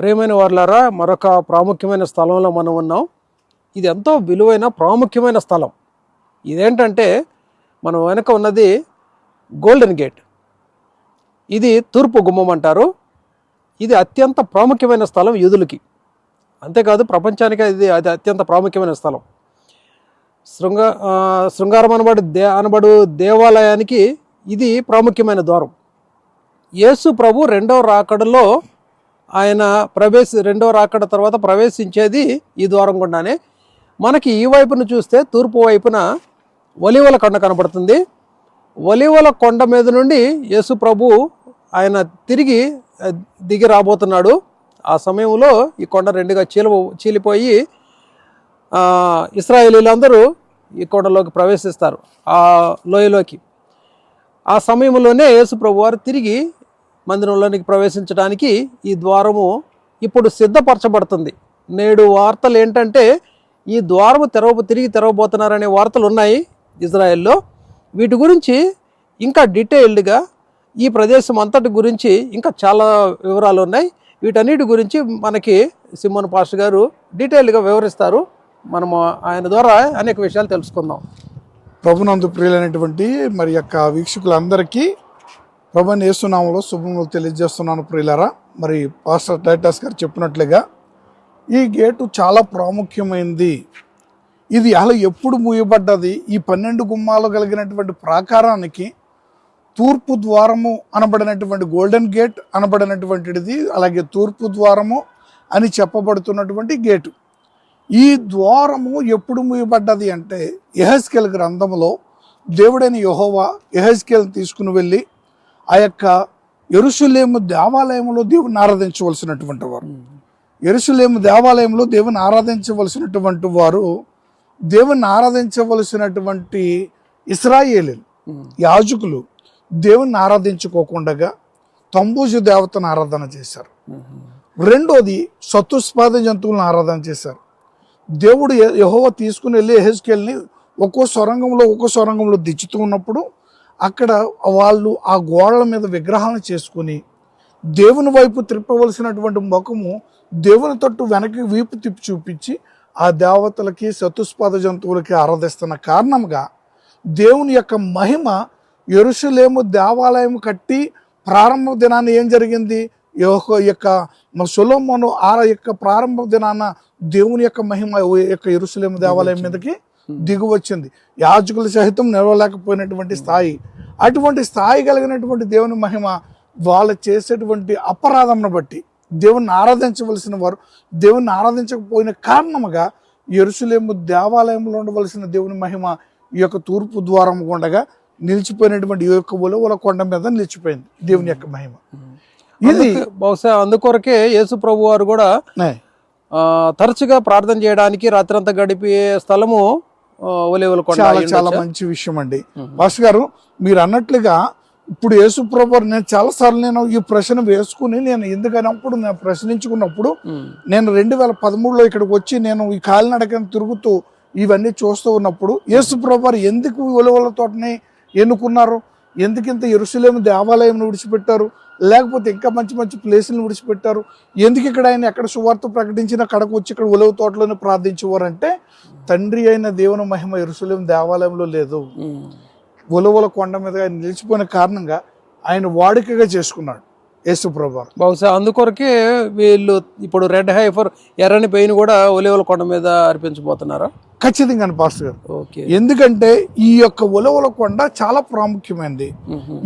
ప్రియమైన వాళ్ళారా మరొక ప్రాముఖ్యమైన స్థలంలో మనం ఉన్నాం. ఇది ఎంతో విలువైన ప్రాముఖ్యమైన స్థలం. ఇదేంటంటే మనం వెనుక ఉన్నది గోల్డెన్ గేట్ ఇది తూర్పు గుమ్మం అంటారు. ఇది అత్యంత ప్రాముఖ్యమైన స్థలం యూదులకి. అంతేకాదు ప్రపంచానికి ఇది అది అత్యంత ప్రాముఖ్యమైన స్థలం. శృంగ శృంగారం అనబడు దే అనబడు దేవాలయానికి ఇది ప్రాముఖ్యమైన ద్వారం. యేసు ప్రభు రెండవ రాకడలో ఆయన ప్రవేశ రెండో రాకడ తర్వాత ప్రవేశించేది ఈ ద్వారం గుండానే మనకి ఈ వైపున చూస్తే తూర్పు వైపున ఒలివల కొండ కనబడుతుంది. ఒలివల కొండ మీద నుండి యేసు ప్రభు ఆయన తిరిగి దిగి రాబోతున్నాడు. ఆ సమయంలో ఈ కొండ రెండుగా చీల చీలిపోయి ఇస్రాయేలీలందరూ ఈ కొండలోకి ప్రవేశిస్తారు ఆ లోయలోకి. ఆ సమయంలోనే యేసు ప్రభు వారు తిరిగి మందిరంలోనికి ప్రవేశించడానికి ఈ ద్వారము ఇప్పుడు సిద్ధపరచబడుతుంది. నేడు వార్తలు ఏంటంటే ఈ ద్వారము తెరవ తిరిగి తెరవబోతున్నారనే వార్తలు ఉన్నాయి ఇజ్రాయెల్లో. వీటి గురించి ఇంకా డీటెయిల్డ్గా ఈ ప్రదేశం అంతటి గురించి ఇంకా చాలా వివరాలు ఉన్నాయి. వీటన్నిటి గురించి మనకి సింహన్ పాస్టర్ గారు డీటెయిల్డ్గా వివరిస్తారు. మనము ఆయన ద్వారా అనేక విషయాలు తెలుసుకుందాం. ప్రభునందు ప్రియులైనటువంటి మరి యొక్క వీక్షకులందరికీ ప్రభుని నేస్తున్నాములో శుభములు తెలియజేస్తున్నాను ప్రియులరా. మరి పాస్టర్ టైటస్ గారు చెప్పినట్లుగా ఈ గేటు చాలా ప్రాముఖ్యమైనది ఇది అలా ఎప్పుడు మూయబడ్డది? ఈ పన్నెండు గుమ్మాలు కలిగినటువంటి ప్రాకారానికి తూర్పు ద్వారము అనబడినటువంటి గోల్డెన్ గేట్ అనబడినటువంటిది అలాగే తూర్పు ద్వారము అని చెప్పబడుతున్నటువంటి గేటు. ఈ ద్వారము ఎప్పుడు మూయబడ్డది అంటే ఎహెస్కెల్ గ్రంథములో దేవుడైన యహోవా ఎహెస్కెల్ తీసుకుని వెళ్ళి ఆ యొక్క ఎరుసలేము దేవాలయంలో దేవుని ఆరాధించవలసినటువంటి వారు. ఎరుసలేము దేవాలయంలో దేవుని ఆరాధించవలసినటువంటి వారు దేవుని ఆరాధించవలసినటువంటి ఇస్రాయేలీలు యాజకులు దేవుని ఆరాధించుకోకుండా తంబూజు దేవతను ఆరాధన చేశారు. రెండోది సత్తుస్పాద జంతువులను ఆరాధన చేశారు. దేవుడు యహోవ తీసుకుని వెళ్ళి ఎహెస్కెల్ని ఒక్కో సొరంగంలో ఒక్కో సొరంగంలో దిచ్చుతూ ఉన్నప్పుడు అక్కడ వాళ్ళు ఆ గోడల మీద విగ్రహాలను చేసుకుని దేవుని వైపు త్రిప్పవలసినటువంటి ముఖము దేవుని తట్టు వెనక్కి వీపు తిప్పి చూపించి ఆ దేవతలకి చతుస్పాద జంతువులకి ఆరాధిస్తున్న కారణంగా దేవుని యొక్క మహిమ ఎరుసలేము దేవాలయం కట్టి ప్రారంభ దినాన్ని ఏం జరిగింది? యొక్క సొలోమోను ఆ యొక్క ప్రారంభ దినాన దేవుని యొక్క మహిమ యొక్క ఎరుసలేము దేవాలయం మీదకి దిగు వచ్చింది యాజకుల సహితం నిలవలేకపోయినటువంటి స్థాయి. అటువంటి స్థాయి కలిగినటువంటి దేవుని మహిమ వాళ్ళు చేసేటువంటి అపరాధంను బట్టి దేవుణ్ణి ఆరాధించవలసిన వారు దేవుణ్ణి ఆరాధించకపోయిన కారణముగా ఎరుసలేము దేవాలయంలో ఉండవలసిన దేవుని మహిమ ఈ యొక్క తూర్పు ద్వారం గుండగా నిలిచిపోయినటువంటి ఈ యొక్క ఉలవల కొండ మీద నిలిచిపోయింది దేవుని యొక్క మహిమ. ఇది బహుశా అందుకొరకే యేసు ప్రభు వారు కూడా తరచుగా ప్రార్థన చేయడానికి రాత్రంతా గడిపే స్థలము ఒలివల కొండ చాలా చాలా? మంచి విషయం అండి భాస్ గారు మీరు అన్నట్లుగా ఇప్పుడు యేసు ప్రభు నేను చాలా సార్లు నేను ఈ ప్రశ్న వేసుకుని నేను ఎందుకనప్పుడు నేను ప్రశ్నించుకున్నప్పుడు నేను రెండు వేల పదమూడులో ఇక్కడికి వచ్చి నేను ఈ కాలినడకని తిరుగుతూ ఇవన్నీ చూస్తూ ఉన్నప్పుడు యేసు ప్రభు ఎందుకు ఉలవల తోటని ఎన్నుకున్నారు? ఎందుకు ఇంత ఎరుసలేము దేవాలయం విడిచిపెట్టారు? లేకపోతే ఇంకా మంచి మంచి ప్లేసులను విడిచిపెట్టారు? ఎందుకు ఇక్కడ ఆయన ఎక్కడ సువార్త ప్రకటించిన కడకు వచ్చి ఇక్కడ ఉలవ తోటలోనే ప్రార్థించేవారంటే తండ్రి అయిన దేవుని మహిమ ఎరుసలేం దేవాలయంలో లేదు. ఉలవల కొండ మీద ఆయన నిలిచిపోయిన కారణంగా ఆయన వాడుకగా చేసుకున్నాడు యేసు ప్రభు. బహుశా అందుకొరకే వీళ్ళు ఇప్పుడు రెడ్ హైఫర్ ఎర్రని పెయిన్ కూడా ఒలివల కొండ మీద అర్పించబోతున్నారా? ఖచ్చితంగా పాస్టర్ గారు ఓకే ఎందుకంటే ఈ యొక్క ఉలవల కొండ చాలా ప్రాముఖ్యమైనది.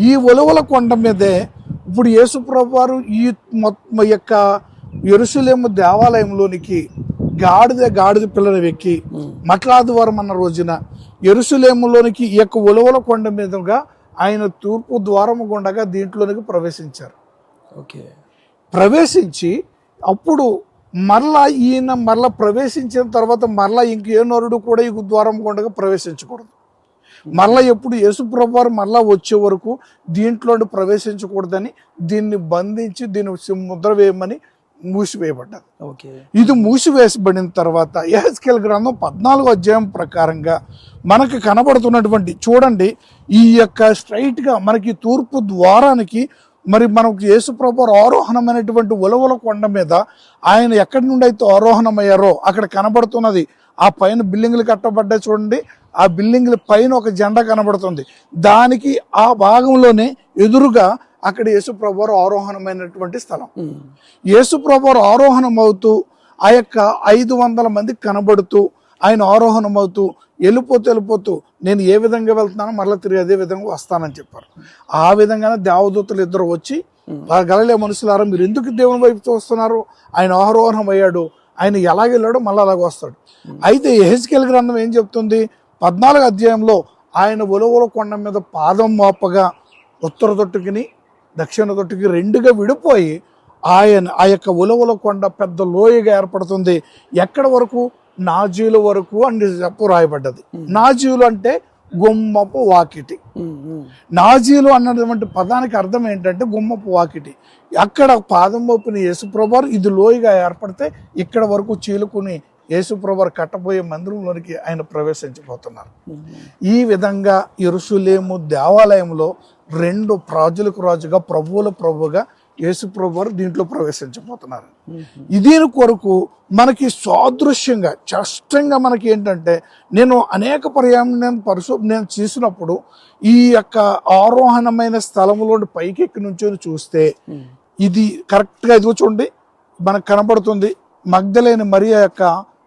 ఈ ఉలవల కొండ మీదే ఇప్పుడు యేసుప్రభు వారు ఈ యొక్క ఎరుసలేము దేవాలయంలోనికి గాడిద గాడిద పిల్లలు ఎక్కి. మట్లాదివారం అన్న రోజున ఎరుసలేములోనికి ఈ యొక్క ఉలవల కొండ మీదుగా ఆయన తూర్పు ద్వారము గుండగా దీంట్లోనికి ప్రవేశించారు ఓకే ప్రవేశించి అప్పుడు మరలా ఈయన మరలా ప్రవేశించిన తర్వాత మరలా ఇంకే నరుడు కూడా ఈ ద్వారం గుండగా ప్రవేశించకూడదు. మరలా ఎప్పుడు యేసుప్రభు వారు మరలా వచ్చే వరకు దీంట్లో ప్రవేశించకూడదని దీన్ని బంధించి దీన్ని ముద్ర వేయమని మూసివేయబడ్డది ఓకే. ఇది మూసివేసబడిన తర్వాత ఎహెస్కెల్ గ్రంథం పద్నాలుగో అధ్యాయం ప్రకారంగా మనకు కనబడుతున్నటువంటి చూడండి ఈ యొక్క స్ట్రైట్గా మనకి తూర్పు ద్వారానికి మరి మనకు యేసుప్రభు ఆరోహణమైనటువంటి ఉలవల కొండ మీద ఆయన ఎక్కడి నుండి అయితే ఆరోహణమయ్యారో అక్కడ కనబడుతున్నది. ఆ పైన బిల్డింగ్లు కట్టబడ్డాయి చూడండి. ఆ బిల్డింగ్ల పైన ఒక జెండా కనబడుతుంది. దానికి ఆ భాగంలోనే ఎదురుగా అక్కడ యేసుప్రభు ఆరోహణమైనటువంటి స్థలం. యేసుప్రభు ఆరోహణం అవుతూ ఆ యొక్క ఐదు వందల మంది కనబడుతూ ఆయన ఆరోహణం అవుతూ వెళ్ళిపోతూ వెళ్ళిపోతూ నేను ఏ విధంగా వెళ్తున్నానో మరలా తిరిగి అదే విధంగా వస్తానని చెప్పారు. ఆ విధంగానే దేవదూతలు ఇద్దరు వచ్చి ఆ గలలే మనుషులారా మీరు ఎందుకు దేవుని వైపు చూస్తున్నారు? ఆయన ఆరోహణం అయ్యాడు ఆయన ఎలాగ వెళ్ళాడో మళ్ళీ అలాగ వస్తాడు. అయితే ఎహెచ్కెల్ గ్రంథం ఏం చెప్తుంది? పద్నాలుగు అధ్యాయంలో ఆయన ఒలవల కొండ మీద పాదం మోపగా ఉత్తర తొట్టుకిని దక్షిణ తొట్టుకి రెండుగా విడిపోయి ఆయన ఆ యొక్క ఉలవల కొండ పెద్ద లోయగా ఏర్పడుతుంది. ఎక్కడ వరకు? నాజీల వరకు అని చెప్పు రాయబడ్డది. నాజీలు అంటే గుమ్మపు వాకిటి. నాజీలు అన్నటువంటి పదానికి అర్థం ఏంటంటే గుమ్మపు వాకిటి. అక్కడ పాదం మోపిన యేసుప్రభారు ఇది లోయగా ఏర్పడితే ఇక్కడ వరకు చీలుకుని యేసుప్రభారు కట్టబోయే మందిరంలోనికి ఆయన ప్రవేశించబోతున్నారు. ఈ విధంగా ఇరుసులేము దేవాలయంలో రెండు ప్రాజులకు రాజుగా ప్రభువుల ప్రభుగా యేసుప్రభు వారు దీంట్లో ప్రవేశించబోతున్నారు. దీని కొరకు మనకి సాదృశ్యంగా స్పష్టంగా మనకి ఏంటంటే నేను అనేక పర్యాయం నేను పరిశు నేను చేసినప్పుడు ఈ యొక్క ఆరోహణమైన స్థలంలో పైకి ఎక్కి నుంచొని చూస్తే ఇది కరెక్ట్గా ఇది చూడండి మనకు కనబడుతుంది మగ్ధలేని మరియా యొక్క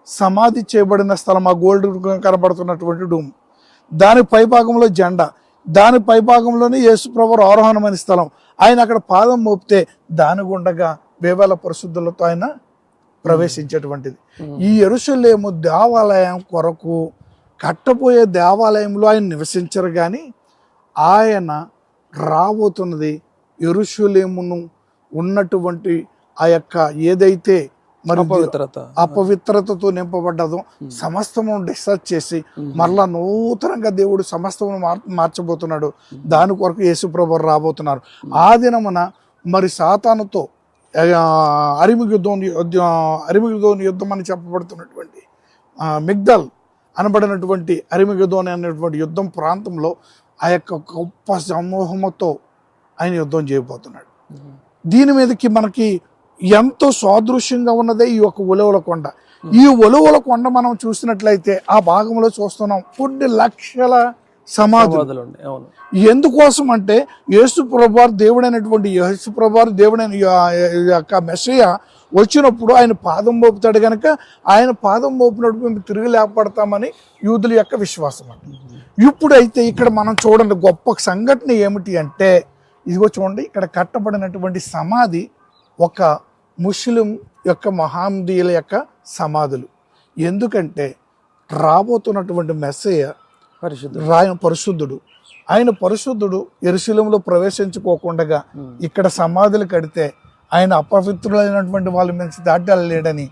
సమాధి చేయబడిన స్థలం ఆ గోల్డ్ కనబడుతున్నటువంటి డూమ్. దాని పై భాగంలో జెండా. దాని పైభాగంలోనే యేసుప్రభు ఆరోహణమైన స్థలం. ఆయన అక్కడ పాదం మోపితే దాని గుండగా వేవేల పరిశుద్ధులతో ఆయన ప్రవేశించేటువంటిది. ఈ ఎరుసలేము దేవాలయం కొరకు కట్టబోయే దేవాలయంలో ఆయన నివసించరు కానీ ఆయన రాబోతున్నది ఎరుషులేమును ఉన్నటువంటి ఆ యొక్క ఏదైతే మరి అపవిత్రత. అపవిత్రతతో నింపబడ్డదో. సమస్తము డిశ్చార్జ్ చేసి మరలా నూతనంగా దేవుడు సమస్తమును మార్ మార్చబోతున్నాడు. దాని కొరకు యేసుప్రభు రాబోతున్నారు. ఆ దినమున మరి సాతానుతో ఆ, అరిమిగుద్దోని యుద్ధ- అని చెప్పబడుతున్నటువంటి మిగ్దల్ అనబడినటువంటి అరిమిగుద్దోని అనేటువంటి యుద్ధం ప్రాంతంలో ఆ యొక్క గొప్ప సమూహముతో ఆయన యుద్ధం చేయబోతున్నాడు. దీని మీదకి మనకి ఎంతో సాదృశ్యంగా ఉన్నదే ఈ యొక్క ఉలవల కొండ. ఈ ఉలవల కొండ మనం చూసినట్లయితే ఆ భాగంలో చూస్తున్నాం కొన్ని లక్షల సమాధులు. ఎందుకోసం అంటే యేసు ప్రభువారు దేవుడైనటువంటి యేసు ప్రభువారు దేవుడైన యొక్క మెస్సయ్య వచ్చినప్పుడు ఆయన పాదం మోపుతాడు కనుక ఆయన పాదం మోపినప్పుడు మేము తిరిగి లేపడతామని యూదుల యొక్క విశ్వాసం అంట ఇప్పుడైతే ఇక్కడ మనం చూడండి గొప్ప సంఘటన ఏమిటి అంటే ఇదిగో చూడండి ఇక్కడ కట్టబడినటువంటి సమాధి ఒక ముస్లిం యొక్క మహాందీయుల యొక్క సమాధులు. ఎందుకంటే రాబోతున్నటువంటి మెస్సయ్య పరిశుద్ధ రాయన పరిశుద్ధుడు. ఆయన పరిశుద్ధుడు ఎరుశలంలో ప్రవేశించుకోకుండా ఇక్కడ సమాధులు కడితే ఆయన అపవిత్రులైనటువంటి వాళ్ళ నుంచి దాటి వెళ్ళలేడని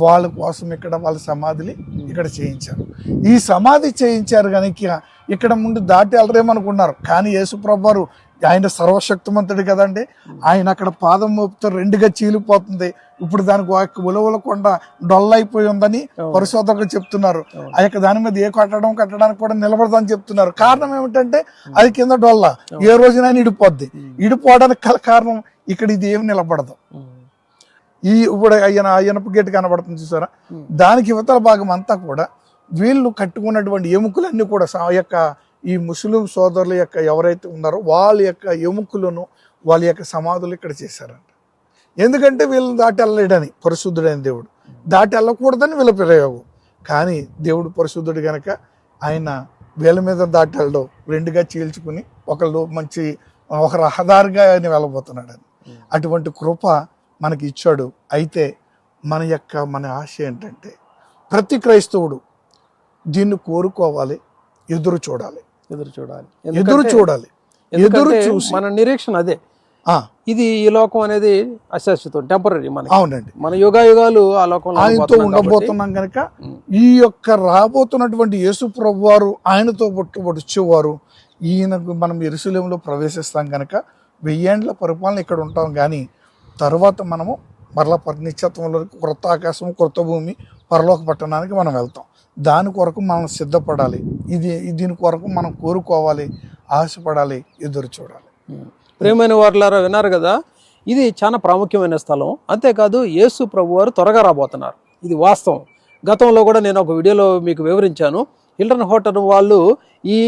వాళ్ళ కోసం ఇక్కడ వాళ్ళ సమాధిని ఇక్కడ చేయించారు. ఈ సమాధి చేయించారు కనుక ఇక్కడ ముందు దాటి వెళ్ళరేమనుకున్నారు కానీ యేసుప్రభారు ఆయన సర్వశక్తిమంతుడు కదండి. ఆయన అక్కడ పాదం మోపుతో రెండుగా చీలిపోతుంది. ఇప్పుడు దానికి యొక్క ఉలవలకొండ డొల్లైపోయి ఉందని పరిశోధకులు చెప్తున్నారు. ఆ యొక్క దాని మీద ఏ కట్టడం కట్టడానికి కూడా నిలబడదని చెప్తున్నారు. కారణం ఏమిటంటే అది కింద డొల్ల. ఏ రోజునైనా ఇడిపోద్ది. ఇడిపోవడానికి గల కారణం ఇక్కడ ఇది ఏమి నిలబడదు. ఈ ఇప్పుడు ఆయన ఇనప గేట్ కనబడుతుంది చూసారా? దానికి యువతల భాగం అంతా కూడా వీళ్ళు కట్టుకున్నటువంటి ఎముకలన్నీ కూడా ఆ యొక్క ఈ ముస్లిం సోదరుల యొక్క ఎవరైతే ఉన్నారో వాళ్ళ యొక్క ఎముకలను వాళ్ళ యొక్క సమాధులు ఇక్కడ చేశారంట. ఎందుకంటే వీళ్ళని దాటి వెళ్ళలేడని పరిశుద్ధుడైన దేవుడు. దాటి వెళ్ళకూడదని వీళ్ళ ప్రయోగం. కానీ దేవుడు పరిశుద్ధుడు గనక ఆయన వీళ్ళ మీద దాటి వెళ్ళడం రెండుగా చీల్చుకుని ఒకళ్ళు మంచి ఒక రహదారిగా ఆయన వెళ్ళబోతున్నాడు అని. అటువంటి కృప మనకి ఇచ్చాడు. అయితే మన యొక్క మన ఆశ ఏంటంటే ప్రతి క్రైస్తవుడు దీన్ని కోరుకోవాలి ఎదురు చూడాలి. ఎదురు చూడాలి. ఎదురు చూడాలి. ఎదురు చూసి. మన నిరీక్షణ అదే. ఇది ఈ లోకం అనేది అశాశ్వతం టెంపరీ మనకి. అవునండి. మన యుగ యుగాలు ఆ లోకంలో ఆయనతో ఉండబోతున్నాం కనుక ఈ యొక్క రాబోతున్నటువంటి యేసు ప్రభు వారు ఆయనతో పుట్టు వచ్చేవారు ఈయనకు మనం ఎరుసలేంలో ప్రవేశిస్తాం కనుక వెయ్యేండ్ల పరిపాలన ఇక్కడ ఉంటాం కానీ తర్వాత మనము మరలా నిత్యత్వంలో క్రొత్త ఆకాశం క్రొత్త భూమి పరలోక పట్టణానికి మనం వెళ్తాం. దాని కొరకు మనం సిద్ధపడాలి. ఇది దీని కొరకు మనం కోరుకోవాలి ఆశపడాలి ఎదురు చూడాలి. ప్రేమైన వారులారా విన్నారు కదా? ఇది చాలా ప్రాముఖ్యమైన స్థలం. అంతేకాదు యేసు ప్రభు వారు త్వరగా రాబోతున్నారు. ఇది వాస్తవం. గతంలో కూడా నేను ఒక వీడియోలో మీకు వివరించాను. హిల్టన్ హోటల్ వాళ్ళు ఈ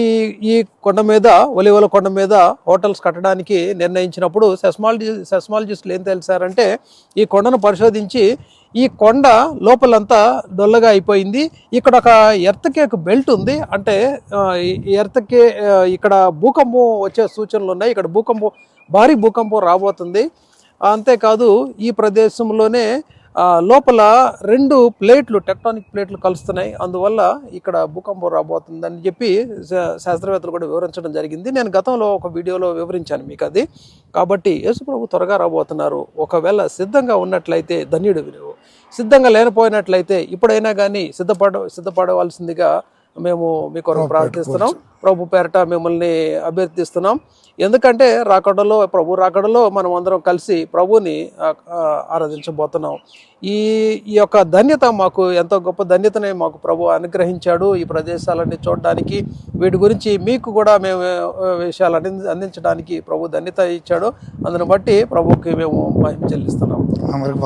ఈ కొండ మీద ఒలివల కొండ మీద హోటల్స్ కట్టడానికి నిర్ణయించినప్పుడు సెస్మాలజీ సెస్మాలజిస్టులు ఏం తెలిసారంటే ఈ కొండను పరిశోధించి ఈ కొండ లోపలంతా డొల్లగా అయిపోయింది. ఇక్కడ ఒక ఎర్త్ కేక్ బెల్ట్ ఉంది. అంటే ఎర్త్ కే ఇక్కడ భూకంపం వచ్చే సూచనలు ఉన్నాయి. ఇక్కడ భూకంపం భారీ భూకంపం రాబోతుంది. అంతేకాదు ఈ ప్రదేశంలోనే లోపల రెండు ప్లేట్లు టెక్టానిక్ ప్లేట్లు కలుస్తున్నాయి. అందువల్ల ఇక్కడ భూకంపం రాబోతుందని చెప్పి శాస్త్రవేత్తలు కూడా వివరించడం జరిగింది. నేను గతంలో ఒక వీడియోలో వివరించాను మీకు అది. కాబట్టి యేసుప్రభు త్వరగా రాబోతున్నారు. ఒకవేళ సిద్ధంగా ఉన్నట్లయితే ధన్యుడు నువ్వు సిద్ధంగా లేనిపోయినట్లయితే ఇప్పుడైనా కానీ సిద్ధపడ సిద్ధపడవలసిందిగా మేము మీ కొరకు ప్రార్థిస్తున్నాం. ప్రభు పేరట మిమ్మల్ని అభ్యర్థిస్తున్నాం. ఎందుకంటే రాకడలో ప్రభు రాకడలో మనం అందరం కలిసి ప్రభుని ఆరాధించబోతున్నాం. ఈ ఈ యొక్క ధన్యత మాకు ఎంతో గొప్ప ధన్యతనే మాకు ప్రభు అనుగ్రహించాడు ఈ ప్రదేశాలన్నీ చూడడానికి. వీటి గురించి మీకు కూడా మేము విషయాలు అంది అందించడానికి ప్రభు ధన్యత ఇచ్చాడు. అందును బట్టి ప్రభుకి మేము మహిమ చెల్లిస్తున్నాం. అందరికి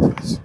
Peace.